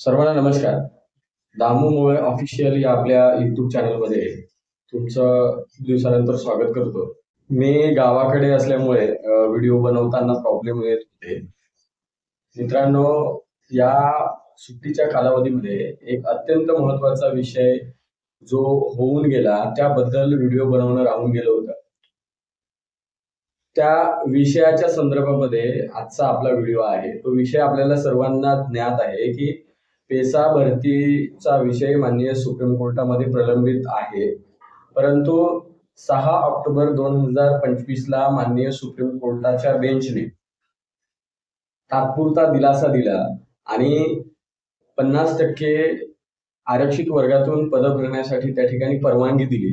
सर्वांना नमस्कार. दामू मुळे ऑफिशियल या आपल्या युट्यूब चॅनलमध्ये तुमचं दिवसानंतर स्वागत करतो. मी गावाकडे असल्यामुळे व्हिडिओ बनवताना प्रॉब्लेम येत होते. मित्रांनो या सुट्टीच्या कालावधीमध्ये एक अत्यंत महत्त्वाचा विषय जो होऊन गेला त्याबद्दल व्हिडिओ बनवणं राहून गेलं होतं. त्या विषयाच्या संदर्भामध्ये आजचा आपला व्हिडिओ आहे. तो विषय आपल्याला सर्वांना ज्ञात आहे की पेसा भरतीचा विषय माननीय सुप्रीम कोर्टामध्ये प्रलंबित आहे. परंतु सहा ऑक्टोबर दोन हजार पंचवीसला माननीय सुप्रीम कोर्टाच्या बेंचने तात्पुरता दिलासा दिला आणि पन्नास टक्के आरक्षित वर्गातून पद भरण्यासाठी त्या ठिकाणी परवानगी दिली.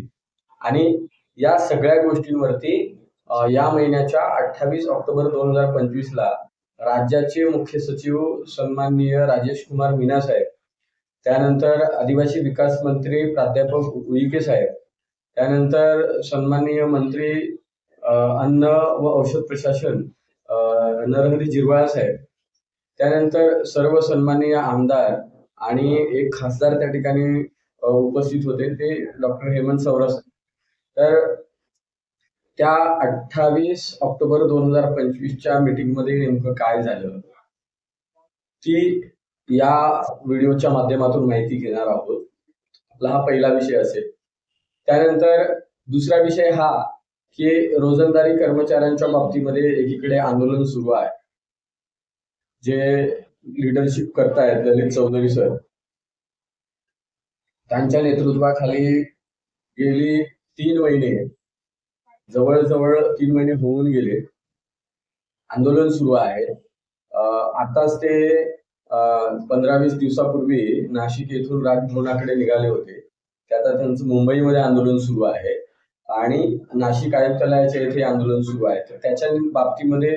आणि या सगळ्या गोष्टींवरती या महिन्याच्या अठ्ठावीस ऑक्टोबर दोन हजार पंचवीसला राज्याचे मुख्य सचिव सन्माननीय राजेश कुमार मीना साहेब त्यानंतर आदिवासी विकास मंत्री प्राध्यापक उईके साहेब त्यानंतर सन्माननीय मंत्री अन्न व औषध प्रशासन नरहरी जिरवाळ साहेब त्यानंतर सर्व सन्माननीय आमदार आणि एक खासदार त्या ठिकाणी उपस्थित होते ते डॉक्टर हेमंत सौरस तर त्या अठ्ठावीस ऑक्टोबर दोन हजार पंचवीसच्या मीटिंगमध्ये नेमकं काय झालं? ती या व्हिडिओच्या माध्यमातून माहिती घेणार आहोत. आपला हा पहिला विषय असेल. त्यानंतर दुसरा विषय हा की रोजंदारी कर्मचाऱ्यांच्या बाबतीमध्ये एकीकडे आंदोलन सुरू आहे. जे लिडरशिप करतायत ललित चौधरी सर. त्यांच्या नेतृत्वाखाली गेली तीन महिने. जवळजवळ तीन महिने होऊन गेले. आंदोलन सुरू आहे. आताच ते पंधरा वीस दिवसापूर्वी नाशिक येथून राजभवनाकडे निघाले होते. त्यात त्यांचं मुंबईमध्ये आंदोलन सुरू आहे. आणि नाशिक आयुक्तालयाच्या येथे आंदोलन सुरू आहे. तर त्याच्या बाबतीमध्ये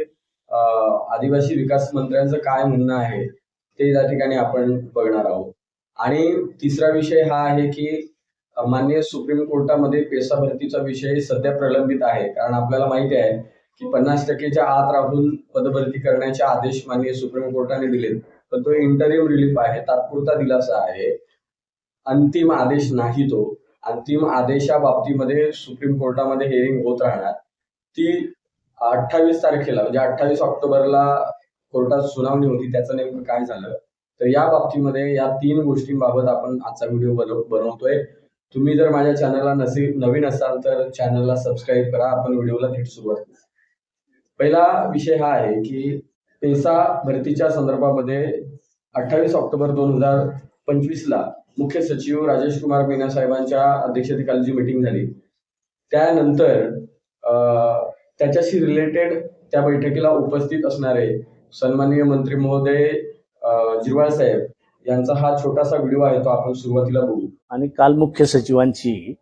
आदिवासी विकास मंत्र्यांचं काय म्हणणं आहे ते या ठिकाणी आपण बघणार आहोत. आणि तिसरा विषय हा आहे की मान्य माननीय सुप्रीम कोर्टामध्ये पेसा भरतीचा विषय सध्या प्रलंबित आहे. कारण आपल्याला माहिती आहे की पन्नास टक्केच्या आत राहून पदभरती करण्याचे आदेश माननीय सुप्रीम कोर्टाने दिलेत. पण तो इंटरिम रिलीफ आहे तात्पुरता दिलासा आहे. अंतिम आदेश नाही तो. अंतिम आदेशा बाबतीमध्ये सुप्रीम कोर्टामध्ये हिअरिंग होत राहणार. ती अठ्ठावीस तारखेला म्हणजे अठ्ठावीस ऑक्टोबरला कोर्टात सुनावणी होती त्याचं नेमकं काय झालं? तर या बाबतीमध्ये या तीन गोष्टींबाबत आपण आजचा व्हिडिओ बनव बनवतोय. तुम्ही जर माझ्या चॅनलला नसे नवीन असाल तर चॅनलला सबस्क्राईब करा. आपण व्हिडिओला थेट सुरुवात पहिला विषय हा आहे की पेसा भरतीच्या संदर्भामध्ये अठ्ठावीस ऑक्टोबर दोन हजार पंचवीसला मुख्य सचिव राजेश कुमार मीना साहेबांच्या अध्यक्षतेखाली जी मिटिंग झाली. त्यानंतर त्याच्याशी रिलेटेड त्या बैठकीला उपस्थित असणारे सन्माननीय मंत्री महोदय जिरवाळ साहेब यांचा हा छोटासा व्हिडिओ आहे तो आपण सुरुवातीला बघू. आणि काल मुख्य सचिवांची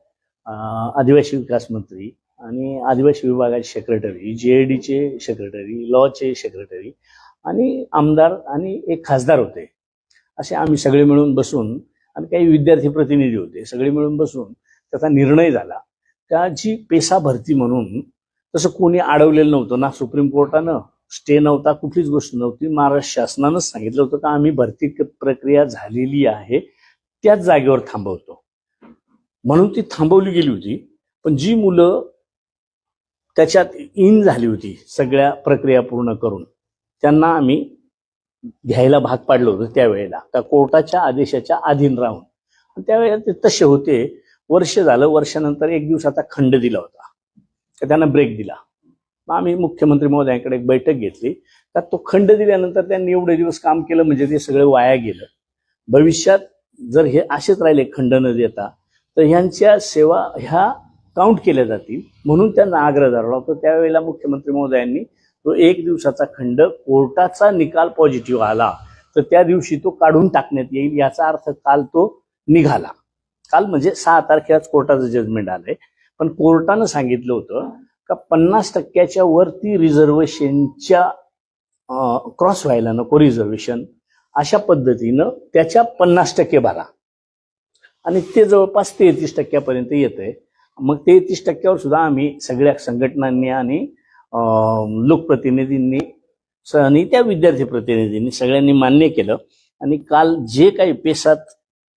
आदिवासी विकास मंत्री आणि आदिवासी विभागाचे सेक्रेटरी जेएडीचे सेक्रेटरी लॉचे सेक्रेटरी आणि आमदार आणि एक खासदार होते. असे आम्ही सगळे मिळून बसून आणि काही विद्यार्थी प्रतिनिधी होते सगळे मिळून बसून त्याचा निर्णय झाला. का जी पेसा भरती म्हणून तसं कोणी अडवलेलं नव्हतं ना सुप्रीम कोर्टानं? स्टे नव्हता कुठलीच गोष्ट नव्हती. महाराष्ट्र शासनानंच सांगितलं होतं का आम्ही भरती प्रक्रिया झालेली आहे त्याच जागेवर थांबवतो. म्हणून ती थांबवली गेली होती. पण जी मुलं त्याच्यात इन झाली होती सगळ्या प्रक्रिया पूर्ण करून त्यांना आम्ही घ्यायला भाग पाडलं होतं त्यावेळेला. का कोर्टाच्या आदेशाच्या अधीन राहून. त्यावेळेला ते तसे होते. वर्ष झालं वर्षानंतर एक दिवसाचा खंड दिला होता. त्यांना ब्रेक दिला. मग आम्ही मुख्यमंत्री महोदयांकडे एक बैठक घेतली. तर तो खंड दिल्यानंतर त्यांनी एवढे दिवस काम केलं म्हणजे ते सगळं वाया गेलं. भविष्यात जर हे असेच राहिले खंड न देता तर ह्यांच्या सेवा ह्या काउंट केल्या जातील म्हणून त्यांना आग्रह धरला होता. त्यावेळेला मुख्यमंत्री महोदयांनी तो एक दिवसाचा खंड कोर्टाचा निकाल पॉझिटिव्ह आला तर त्या दिवशी तो काढून टाकण्यात येईल याचा अर्थ काल तो निघाला. काल म्हणजे सहा तारखेलाच कोर्टाचं जजमेंट आलंय. पण कोर्टानं सांगितलं होतं का पन्नास टक्क्याच्या वरती रिझर्वेशनच्या क्रॉस व्हायला नको रिझर्वेशन. अशा पद्धतीनं त्याच्या पन्नास टक्के भरा. आणि ते जवळपास तेहतीस टक्क्यापर्यंत येत आहे मग तेहतीस टक्क्यावर सुद्धा आम्ही सगळ्या संघटनांनी आणि लोकप्रतिनिधींनी स- आणि त्या विद्यार्थी प्रतिनिधींनी सगळ्यांनी मान्य केलं. आणि काल जे काही पेसात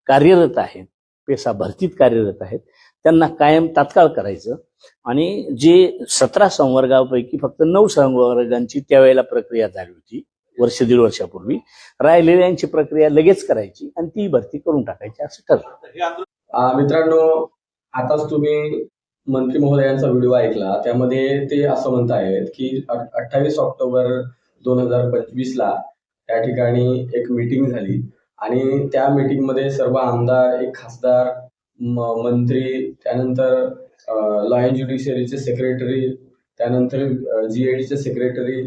कार्यरत आहेत पेसा भरतीत कार्यरत आहेत त्यांना कायम तात्काळ करायचं. आणि जे सतरा संवर्गापैकी फक्त नऊ संवर्गांची त्यावेळेला प्रक्रिया झाली होती वर्ष दीड वर्षापूर्वी. राहिलेल्यांची प्रक्रिया लगेच करायची आणि ती भरती करून टाकायची असं ठरलं. मित्रांनो आताच तुम्ही मंत्री महोदयांचा व्हिडिओ ऐकला. त्यामध्ये ते असं म्हणत आहेत की अठ्ठावीस ऑक्टोबर दोन हजार पंचवीस ला त्या ठिकाणी एक मीटिंग झाली. आणि त्या मीटिंगमध्ये सर्व आमदार एक खासदार मंत्री त्यानंतर लॉयन ज्युडिशियरीचे सेक्रेटरी त्यानंतर जीएडीचे सेक्रेटरी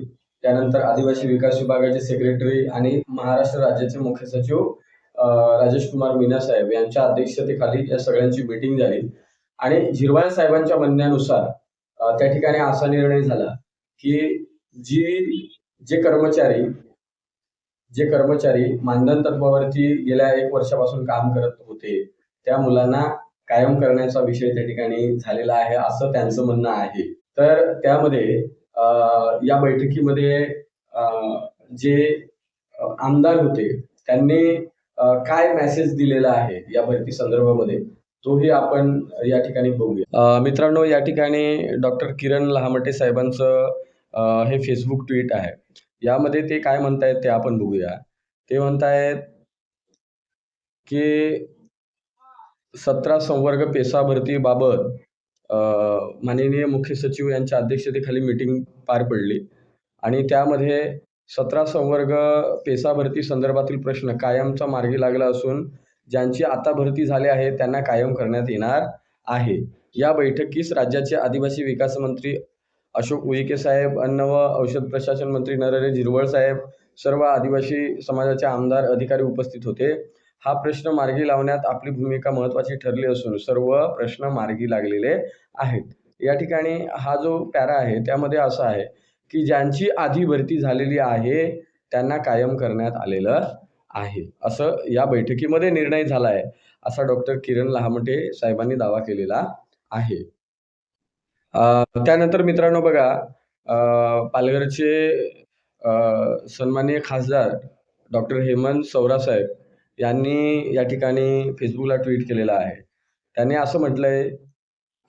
त्यानंतर आदिवासी विकास विभागाचे सेक्रेटरी आणि महाराष्ट्र राज्याचे मुख्य सचिव राजेश कुमार मीना साहेब यांच्या अध्यक्षतेखाली या सगळ्यांची मीटिंग झाली. आणि झिरवाळ साहेबांच्या म्हणण्यानुसार त्या ठिकाणी असा निर्णय झाला की जी जे कर्मचारी जे कर्मचारी मानधन तत्वावरती गेल्या एक वर्षापासून काम करत होते त्या मुलांना कायम करण्याचा विषय त्या ठिकाणी झालेला आहे असं त्यांचं म्हणणं आहे. तर त्यामध्ये या बैठकीमध्ये जे आमदार होते त्यांनी काय मेसेज दिलेला आहे या भरती संदर्भामध्ये तोही आपण या ठिकाणी बघूया. मित्रांनो या ठिकाणी डॉक्टर किरण लहामटे साहेबांचं हे फेसबुक ट्विट आहे. यामध्ये ते काय म्हणतायत ते आपण बघूया. ते म्हणतायत की सतरा संवर्ग पेसा भरतीबाबत माननीय मुख्य सचिव यांच्या अध्यक्षतेखाली मीटिंग पार पडली. आणि त्यामध्ये सतरा संवर्ग पेसा भरती संदर्भातील प्रश्न कायमचा मार्गी लागला असून ज्यांची आता भरती झाली आहे त्यांना कायम करण्यात येणार आहे. या बैठकीस राज्याचे आदिवासी विकास मंत्री अशोक उईके साहेब अन्न व औषध प्रशासन मंत्री नरहरी झिरवळ साहेब सर्व आदिवासी समाजाचे आमदार अधिकारी उपस्थित होते. हा प्रश्न मार्गी लावण्यात आपली भूमिका महत्त्वाची ठरली असून सर्व प्रश्न मार्गी लागलेले आहेत. या ठिकाणी हा जो पॅरा आहे त्यामध्ये असा आहे की ज्यांची आधी भरती झालेली आहे त्यांना कायम करण्यात आलेलं आहे. असं या बैठकीमध्ये निर्णय झाला आहे असा डॉक्टर किरण लहामटे साहेबांनी दावा केलेला आहे. त्यानंतर मित्रांनो बघा पालघरचे सन्माननीय खासदार डॉक्टर हेमंत सौरा साहेब यांनी या ठिकाणी फेसबुकला ट्विट केलेलं आहे. त्यांनी असं म्हटलं आहे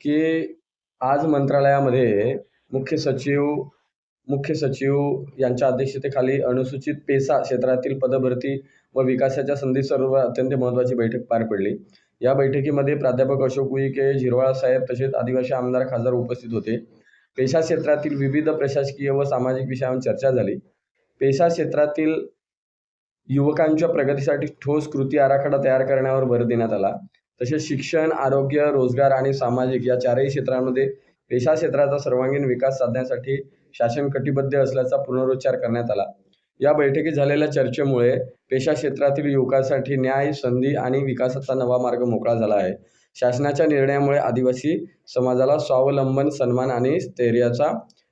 की आज मंत्रालयामध्ये मुख्य सचिव मुख्य सचिव यांच्या अध्यक्षतेखाली अनुसूचित पेसा क्षेत्रातील पदभरती व विकासाच्या संधी सर्व अत्यंत महत्त्वाची बैठक पार पडली. या बैठकीमध्ये प्राध्यापक अशोक उईके झिरवाळ साहेब तसेच आदिवासी आमदार खासदार उपस्थित होते. पेशा क्षेत्रातील विविध प्रशासकीय व सामाजिक विषयांवर चर्चा झाली. पेशा क्षेत्रातील युवकांच्या प्रगतीसाठी ठोस कृती आराखडा तयार करण्यावर भर देण्यात आला. तसेच शिक्षण आरोग्य रोजगार आणि सामाजिक या चारही क्षेत्रांमध्ये पेशा क्षेत्राचा सर्वांगीण विकास साधण्यासाठी शासन कटिबद्ध असल्याचा पुनरुच्चार करण्यात आला. या बैठकीत झालेल्या चर्चेमुळे पेशा क्षेत्रातील युवकांसाठी न्याय संधी आणि विकासाचा नवा मार्ग मोकळा झाला आहे. शासनाच्या निर्णयामुळे आदिवासी समाजाला स्वावलंबन सन्मान आणि स्थैर्याचा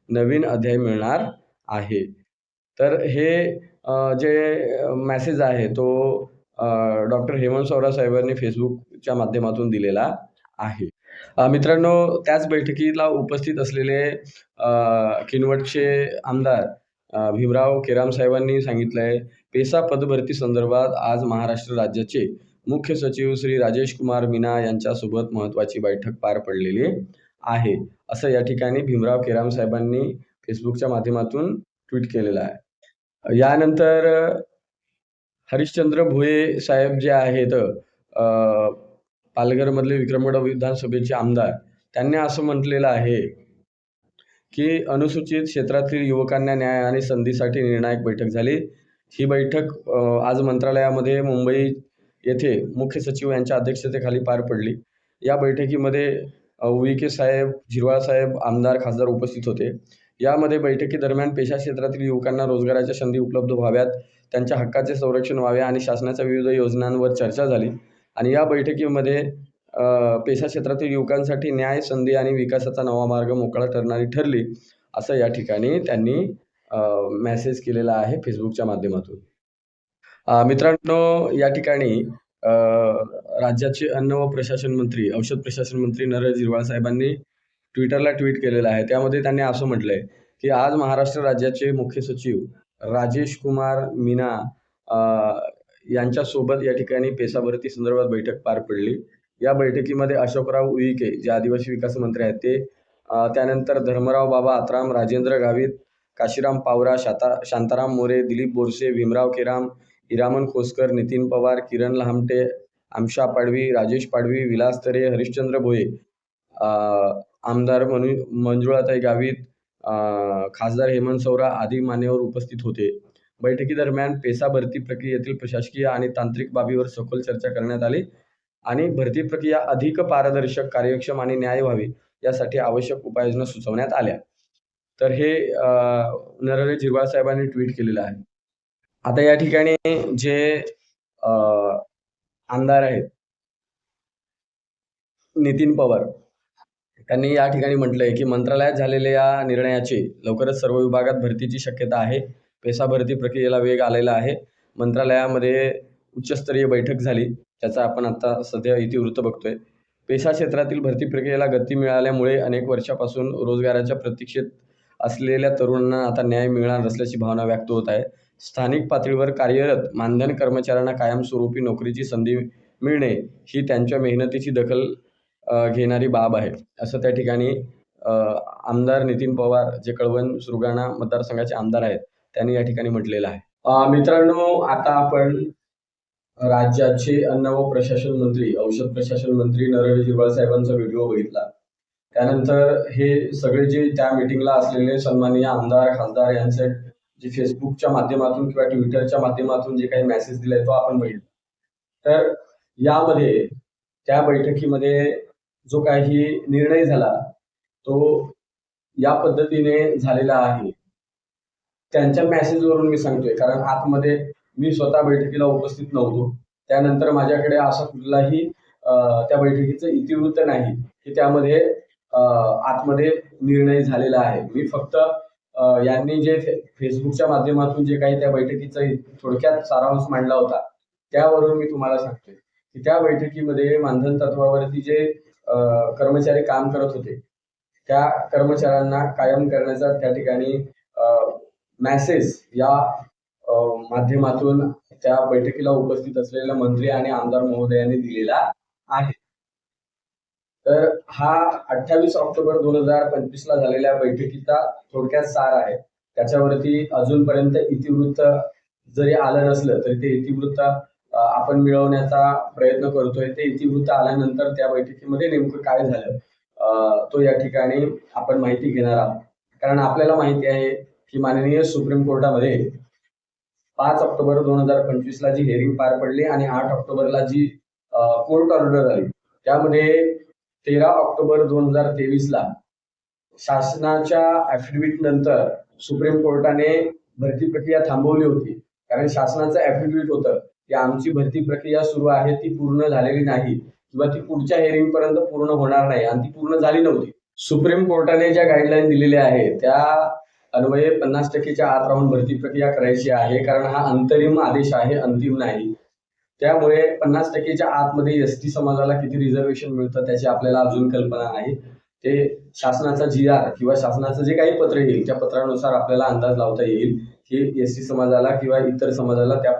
नवीन अध्याय मिळणार आहे. तर हे जे मॅसेज आहे तो डॉक्टर हेमंत सौरा साहेबांनी फेसबुकच्या माध्यमातून दिलेला आहे. मित्रांनो त्याच बैठकीला उपस्थित असलेले किनवटचे आमदार भीमराव केराम साहेबांनी सांगितलं आहे पेसा पदभरती संदर्भात आज महाराष्ट्र राज्याचे मुख्य सचिव श्री राजेश कुमार मीना यांच्यासोबत महत्त्वाची बैठक पार पडलेली आहे. असं या ठिकाणी भीमराव केराम साहेबांनी फेसबुकच्या माध्यमातून ट्विट केलेलं आहे. यानंतर हरिश्चंद्र भुये साहेब जे आहेत पालघरमधले विक्रमगड विधानसभेचे आमदार त्यांनी असं म्हटलेलं आहे की अनुसूचित क्षेत्रातील युवकांना न्याय आणि संधीसाठी निर्णायक बैठक झाली. ही बैठक आज मंत्रालयामध्ये मुंबई येथे मुख्य सचिव यांच्या अध्यक्षतेखाली पार पडली. या बैठकीमध्ये अ, साहेब झिरवाळ साहेब आमदार खासदार उपस्थित होते. यामध्ये बैठकीदरम्यान पेशा क्षेत्रातील युवकांना रोजगाराच्या संधी उपलब्ध व्हाव्यात त्यांच्या हक्काचे संरक्षण व्हावे आणि शासनाच्या विविध योजनांवर चर्चा झाली. आणि या बैठकीमध्ये पेशा क्षेत्रातील युवकांसाठी न्याय संधी आणि विकासाचा नवा मार्ग मोकळा ठरणारी ठरली असं या ठिकाणी त्यांनी मेसेज केलेला आहे फेसबुकच्या माध्यमातून. मित्रांनो या ठिकाणी राज्याचे अन्न व प्रशासन मंत्री औषध प्रशासन मंत्री नरेश झिरवाळ साहेबांनी ट्विटरला ट्विट केलेलं आहे. त्यामध्ये त्यांनी असं म्हटलं आहे की आज महाराष्ट्र राज्याचे मुख्य सचिव राजेश कुमार मीना यांच्यासोबत या ठिकाणी पेसा भरती संदर्भात बैठक पार पडली. या बैठकीमध्ये अशोकराव उईके जे आदिवासी विकास मंत्री आहेत ते त्यानंतर धर्मराव बाबा आत्राम राजेंद्र गावित काशीराम पावरा शाता शांताराम मोरे दिलीप बोरसे भीमराव केराम हिरामन खोसकर नितीन पवार किरण लहामटे आमशा पाडवी राजेश पाडवी विलास तरे हरिश्चंद्र भोये आमदार मनु मंजुळाताई गावित खासदार हेमंत सौरा आदी मान्यवर उपस्थित होते. बैठकीदरम्यान पेसा भरती प्रक्रियेतील प्रशासकीय आणि तांत्रिक बाबीवर सखोल चर्चा करण्यात आली आणि भरती प्रक्रिया अधिक पारदर्शक कार्यक्षम आणि न्याय व्हावी यासाठी आवश्यक उपाययोजना सुचवण्यात आल्या. तर हे नरहरे झिरवाळ साहेबांनी ट्विट केलेलं आहे. आता या ठिकाणी जे आमदार आहेत नितीन पवार त्यांनी या ठिकाणी म्हटलंय की मंत्रालयात झालेल्या या निर्णयाची लवकरच सर्व विभागात भरतीची शक्यता आहे. पेसा भरती प्रक्रियेला वेग आलेला आहे. मंत्रालयामध्ये उच्चस्तरीय बैठक झाली. त्याचा आपण आता सध्या इतिवृत्त बघतोय. पेशा क्षेत्रातील भरती प्रक्रियेला गती मिळाल्यामुळे अनेक वर्षापासून रोजगाराच्या प्रतीक्षेत असलेल्या तरुणांना आता न्याय मिळणार असल्याची भावना व्यक्त होत आहे. स्थानिक पातळीवर कार्यरत मानधन कर्मचाऱ्यांना कायमस्वरूपी नोकरीची संधी मिळणे ही त्यांच्या मेहनतीची दखल घेणारी बाब आहे. असं त्या ठिकाणी आमदार नितीन पवार जे कळवण सुरगाणा मतदारसंघाचे आमदार आहेत त्यांनी या ठिकाणी म्हटलेलं आहे. मित्रांनो आता आपण राज्याचे अन्न व प्रशासन मंत्री औषध प्रशासन मंत्री नरहरी झिरवाळ साहेबांचा व्हिडिओ बघितला. त्यानंतर हे सगळे जे त्या मिटिंगला असलेले सन्माननीय आमदार खासदार यांचे जे फेसबुकच्या माध्यमातून किंवा ट्विटरच्या माध्यमातून जे काही मेसेज दिलाय तो आपण बघितला. तर यामध्ये त्या बैठकीमध्ये जो काही निर्णय झाला तो या पद्धतीने झालेला आहे. त्यांच्या मेसेजवरून मी सांगतोय कारण आतमध्ये मी स्वतः बैठकीला उपस्थित नव्हतो. त्यानंतर माझ्याकडे असा कुठलाही त्या बैठकीचं इतिवृत्त नाही की त्यामध्ये आतमध्ये निर्णय झालेला आहे. मी फक्त यांनी जे फे- फेसबुकच्या माध्यमातून जे काही त्या बैठकीचा थोडक्यात सारांश मांडला होता त्यावरून मी तुम्हाला सांगतोय की त्या बैठकीमध्ये मानधन तत्वावरती जे कर्मचारी काम करत होते. त्या कर्मचाऱ्यांना कायम करण्याचा त्या ठिकाणी मॅसेज या माध्यमातून त्या बैठकीला उपस्थित असलेल्या मंत्री आणि आमदार महोदयांनी दिलेला आहे. तर हा अठ्ठावीस ऑक्टोबर दोन हजार पंचवीस ला झालेल्या बैठकीचा थोडक्यात सार आहे. त्याच्यावरती अजूनपर्यंत इतिवृत्त जरी आलं नसलं तरी ते इतिवृत्त आपण मिळवण्याचा प्रयत्न करतोय. ते इतिवृत्त आल्यानंतर त्या बैठकीमध्ये नेमकं काय झालं? तो या ठिकाणी आपण माहिती घेणार आहोत. कारण आपल्याला माहिती आहे की माननीय सुप्रीम कोर्टामध्ये पाच ऑक्टोबर दोन हजार पंचवीस ला जी हेअरिंग पार पडली आणि आठ ऑक्टोबरला जी कोर्ट ऑर्डर आली त्यामध्ये तेरा ऑक्टोबर दोन हजार तेवीस ला शासनाच्या ऍफिडेव्हिट नंतर सुप्रीम कोर्टाने भरती प्रक्रिया थांबवली होती. कारण शासनाचं ऍफिडेव्हिट होतं. की आमची भरती प्रक्रिया सुरू आहे ती पूर्ण झालेली नाही किंवा ती पुढच्या हेअरिंग पर्यंत पूर्ण होणार नाही आणि ती पूर्ण झाली नव्हती. सुप्रीम कोर्टाने ज्या गाईडलाईन दिलेल्या आहेत त्या अन्वये पन्नास टक्केच्या आत राहून भरती प्रक्रिया करायची आहे कारण हा अंतरिम आदेश आहे अंतिम नाही. त्यामुळे पन्नास टक्केच्या आतमध्ये एस टी समाजाला किती रिझर्वेशन मिळतं त्याची आपल्याला अजून कल्पना नाही. ते शासनाचा जी आर किंवा शासनाचं जे काही पत्र येईल त्या पत्रानुसार आपल्याला अंदाज लावता येईल की एस टी समाजाला किंवा इतर समाजाला त्या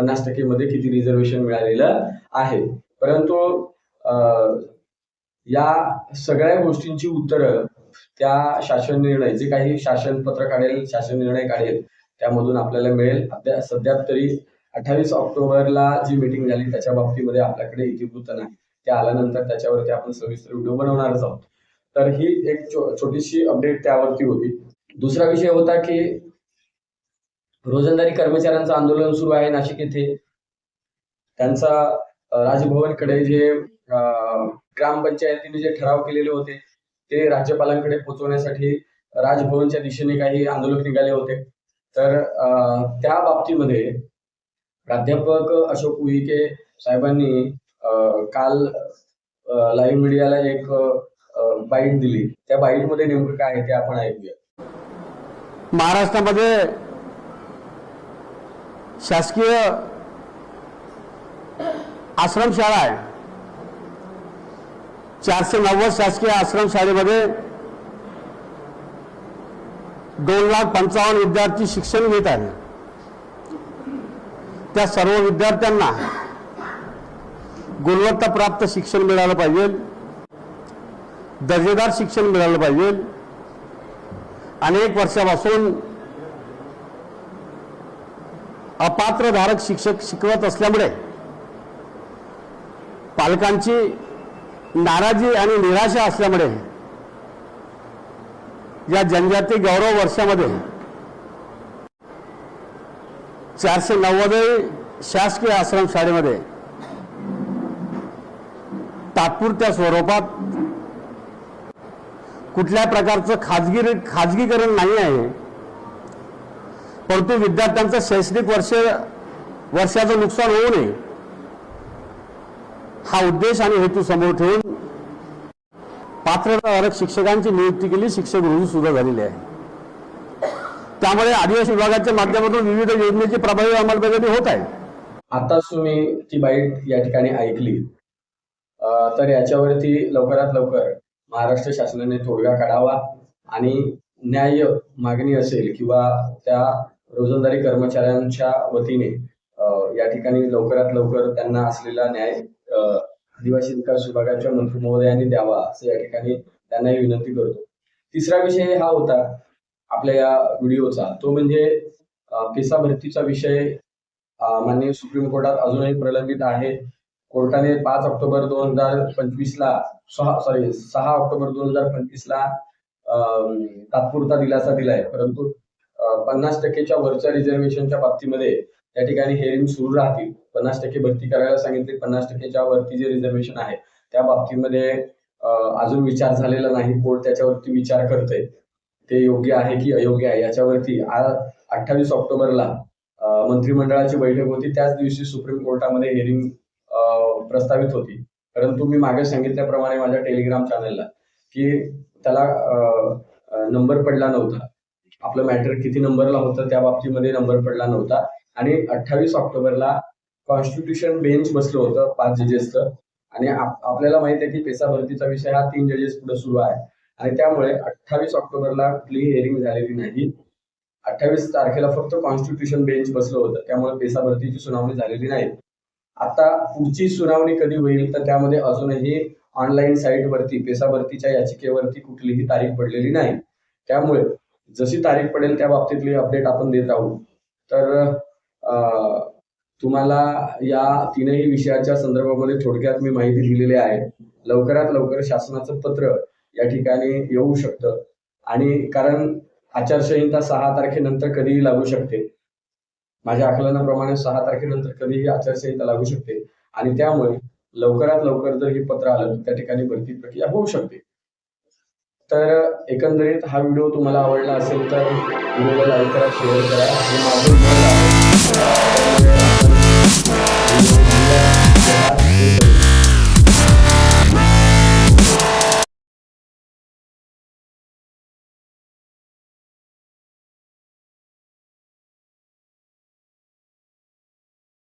पन्नास टक्केमध्ये किती रिझर्वेशन मिळालेलं आहे. परंतु या सगळ्या गोष्टींची उत्तरं त्या शासन निर्णय जे काही शासन पत्र काढेल शासन निर्णय काढेल त्यामधून आपल्याला मिळेल. अद्या सध्या तरी अठ्ठावीस ऑक्टोबरला जी मीटिंग झाली त्याच्या बाबतीमध्ये आपल्याकडे इतिवृत्त नाही. त्या आल्यानंतर त्याच्यावरती आपण सविस्तर व्हिडिओ बनवणारच आहोत. तर ही एक छोटीशी अपडेट त्यावरती होती. दुसरा विषय होता की रोजंदारी कर्मचाऱ्यांचं आंदोलन सुरू आहे नाशिक येथे. त्यांचा राजभवनकडे जे ग्रामपंचायतीने जे ठराव केलेले होते ते राज्यपालांकडे पोहोचवण्यासाठी राजभवनच्या दिशेने काही आंदोलक निघाले होते. तर त्या बाबतीमध्ये प्राध्यापक अशोक उईके साहेबांनी काल लाईव्ह मीडियाला एक बाईट दिली. त्या बाईटमध्ये नेमकं काय आहे ते आपण ऐकूया. महाराष्ट्रामध्ये शासकीय आश्रमशाळा आहे. चारशे नव्वद शासकीय आश्रमशाळेमध्ये दोन लाख पंचावन्न विद्यार्थी शिक्षण घेत आहेत. त्या सर्व विद्यार्थ्यांना गुणवत्ताप्राप्त शिक्षण मिळालं पाहिजे. दर्जेदार शिक्षण मिळालं पाहिजे. अनेक वर्षापासून अपात्रधारक शिक्षक शिकवत असल्यामुळे पालकांची नाराजी आणि निराशा असल्यामुळे या जनजाती गौरव वर्षामध्ये चारशे नव्वद शासकीय आश्रम शाळेमध्ये तात्पुरत्या स्वरूपात कुठल्या प्रकारचं खाजगी खाजगीकरण नाही आहे. परंतु विद्यार्थ्यांचं शैक्षणिक वर्ष वर्षाचं नुकसान होऊ नये. हा उद्देश आणि हेतू समोर ठेवून पात्रताधारक शिक्षकांची नियुक्ती केली शिक्षक रुजू सुद्धा झालेली आहे. त्यामुळे आदिवासी विभागाच्या माध्यमातून विविध योजनेची प्रभावी अंमलबजावणी होत आहे. आताच तुम्ही ती बाईट या ठिकाणी ऐकली. तर याच्यावरती लवकरात लवकर महाराष्ट्र शासनाने तोडगा काढावा आणि न्याय मागणी असेल किंवा त्या रोजंदारी कर्मचाऱ्यांच्या वतीने या ठिकाणी लवकरात लवकर त्यांना असलेला न्याय आदिवासी विकास विभागाच्या मंत्री महोदयांनी द्यावा असं या ठिकाणी त्यांनाही विनंती करतो. तिसरा विषय हा होता आपल्या या व्हिडिओचा. तो म्हणजे केसा भरतीचा विषय माननीय सुप्रीम कोर्टात अजूनही प्रलंबित आहे. कोर्टाने पाच ऑक्टोबर दोन हजार पंचवीस ला सहा सॉरी सहा ऑक्टोबर दोन हजार पंचवीस ला अं, तात्पुरता दिलासा दिलाय. परंतु पन्नास टक्केच्या वरच्या रिझर्वेशनच्या बाबतीमध्ये त्या ठिकाणी हेअरिंग सुरू राहतील. पन्नास टक्के भरती करायला सांगितले पन्नास टक्केच्या वरती जे रिझर्वेशन आहे त्या बाबतीमध्ये अजून विचार झालेला नाही. कोर्ट त्याच्यावरती विचार करते ते योग्य आहे की अयोग्य आहे? याच्यावरती अठ्ठावीस ऑक्टोबरला मंत्रिमंडळाची बैठक होती. त्याच दिवशी सुप्रीम कोर्टामध्ये हेअरिंग प्रस्तावित होती. परंतु मी मागे सांगितल्याप्रमाणे माझ्या टेलिग्राम चॅनलला की त्याला नंबर पडला नव्हता. आपलं मॅटर किती नंबरला होतं त्या बाबतीमध्ये नंबर पडला नव्हता. आणि अठ्ठावीस ऑक्टोबरला कॉन्स्टिट्यूशन बेंच बसलं होतं पाच जजेसचं आणि आपल्याला माहीत आहे की पेसा भरतीचा विषय हा तीन जजेस पुढे सुरू आहे. आणि त्यामुळे अठ्ठावीस ऑक्टोबरला कुठली हेअरिंग झालेली नाही. अठ्ठावीस तारखेला फक्त कॉन्स्टिट्यूशन बेंच बसलं होतं. त्यामुळे पेसा भरतीची सुनावणी झालेली नाही. आता पुढची सुनावणी कधी होईल तर त्यामध्ये अजूनही ऑनलाईन साईटवरती पेसा भरतीच्या याचिकेवरती कुठलीही तारीख पडलेली नाही. त्यामुळे जशी तारीख पडेल त्या बाबतीतली अपडेट आपण देत राहू. तर तुम्हाला या तीनही विषयाच्या संदर्भामध्ये थोडक्यात मी माहिती दिलेली आहे. लवकरात लवकर शासनाचं पत्र या ठिकाणी येऊ शकतं. आणि कारण आचारसंहिता सहा तारखेनंतर कधीही लागू शकते. माझ्या आकलनाप्रमाणे सहा तारखेनंतर कधीही आचारसंहिता लागू शकते. आणि त्यामुळे लवकरात लवकर जर हे पत्र आलं त्या ठिकाणी भरती प्रक्रिया होऊ शकते. तर एकंदरीत हा व्हिडिओ तुम्हाला आवडला असेल तर व्हिडिओला लाईक करा शेअर करा आणि माझं